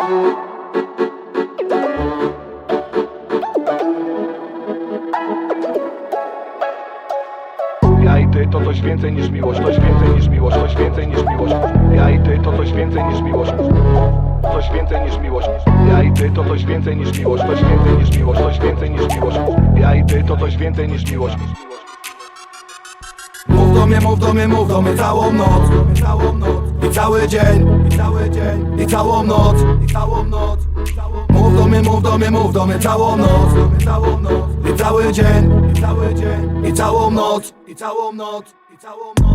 Ja i ty to coś więcej niż miłość, coś więcej niż miłość, coś więcej niż miłość. Ja i ty to coś więcej niż miłość. Coś więcej niż miłość. Ja i ty to coś więcej niż miłość, coś więcej niż miłość, coś więcej niż miłość. Ja i ty to coś więcej niż miłość. Mów do mnie, mów do mnie, mów do mnie całą noc Całą noc I cały dzień cały dzień I całą noc. I całą noc. Mów do mnie, mów do mnie, mów do mnie. Całą noc. I cały dzień I cały dzień I całą noc I całą noc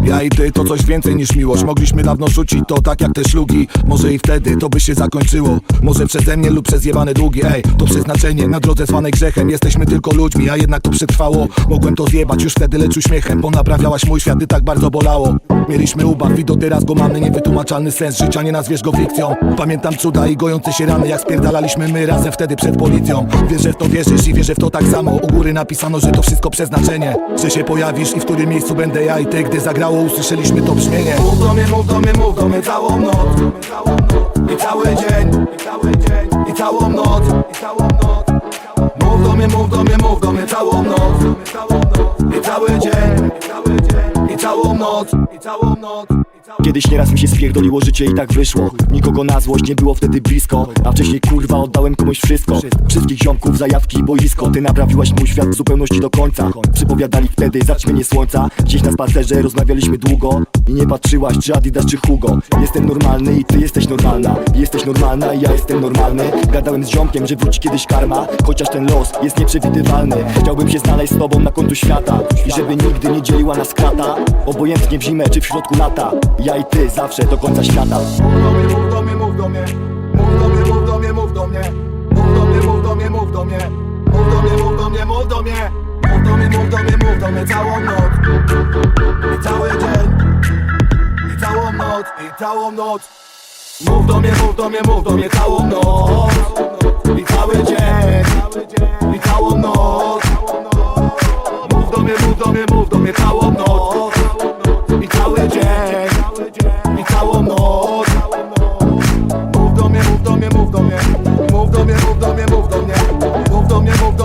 Ja i ty to coś więcej niż miłość. Mogliśmy dawno rzucić to tak jak te szlugi. Może i wtedy to by się zakończyło. Może przeze mnie lub przez jebane długi. Ej, to przeznaczenie na drodze zwanej grzechem. Jesteśmy tylko ludźmi, a jednak to przetrwało. Mogłem to zjebać już wtedy, lecz uśmiechem Bo naprawiałaś mój świat, gdy tak bardzo bolało. Mieliśmy ubaw i do teraz go mamy Niewytłumaczalny sens życia, nie nazwiesz go fikcją. Pamiętam cuda i gojące się rany Jak spierdalaliśmy my razem wtedy przed policją. Wiesz, że w to wierzysz i wierzę w to tak samo. U góry napisano, że to wszystko przeznaczenie Że się pojawisz i którym miejscu będę ja i ty Gdy zagrało usłyszeliśmy to brzmienie. Mów do mnie, mów do mnie, mów do mnie całą noc. I cały dzień I całą noc. Mów do mnie, mów do mnie, mów do mnie całą noc. I cały dzień I całą noc Kiedyś nieraz mi się spierdoliło życie i tak wyszło. Nikogo na złość nie było wtedy blisko A wcześniej kurwa oddałem komuś wszystko. Wszystkich ziomków, zajawki i boisko Ty naprawiłaś mój świat w zupełności do końca. Przypowiadali wtedy zaćmienie słońca. Gdzieś na spacerze rozmawialiśmy długo I nie patrzyłaś czy Adidas czy Hugo. Jestem normalny i ty jesteś normalna. Jesteś normalna i ja jestem normalny. Gadałem z ziomkiem, że wróci kiedyś karma Chociaż ten los jest nieprzewidywalny. Chciałbym się znaleźć z tobą na końcu świata I żeby nigdy nie dzieliła nas krata. Obojętnie w zimę czy w środku lata Ja i ty zawsze do końca świata Mów do mnie, mów do mnie, mów do mnie Mów do mnie, mów do mnie, mów do mnie Mów do mnie, mów do mnie Mów do mnie, mów do mnie, mów do mnie Mów do mnie, mów do mnie, mów do mnie całą noc I cały dzień I całą noc, i całą noc Mów do mnie, mów do mnie, mów do mnie całą noc I cały dzień I całą noc Mów do mnie, mów do mnie, mów do mnie całą noc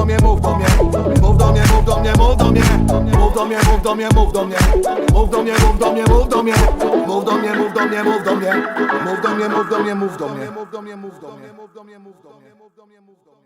do mnie, mów do mnie, mów do mnie Mów do mnie, mów do mnie, mów do mnie Mów do mnie, mów do mnie, mów do mnie Mów do mnie, mów do mnie, mów do mnie Mów do mnie, mów do mnie, mów do mnie Mów do mnie, mów do mnie, mów do mnie Mów do mnie, mów do mnie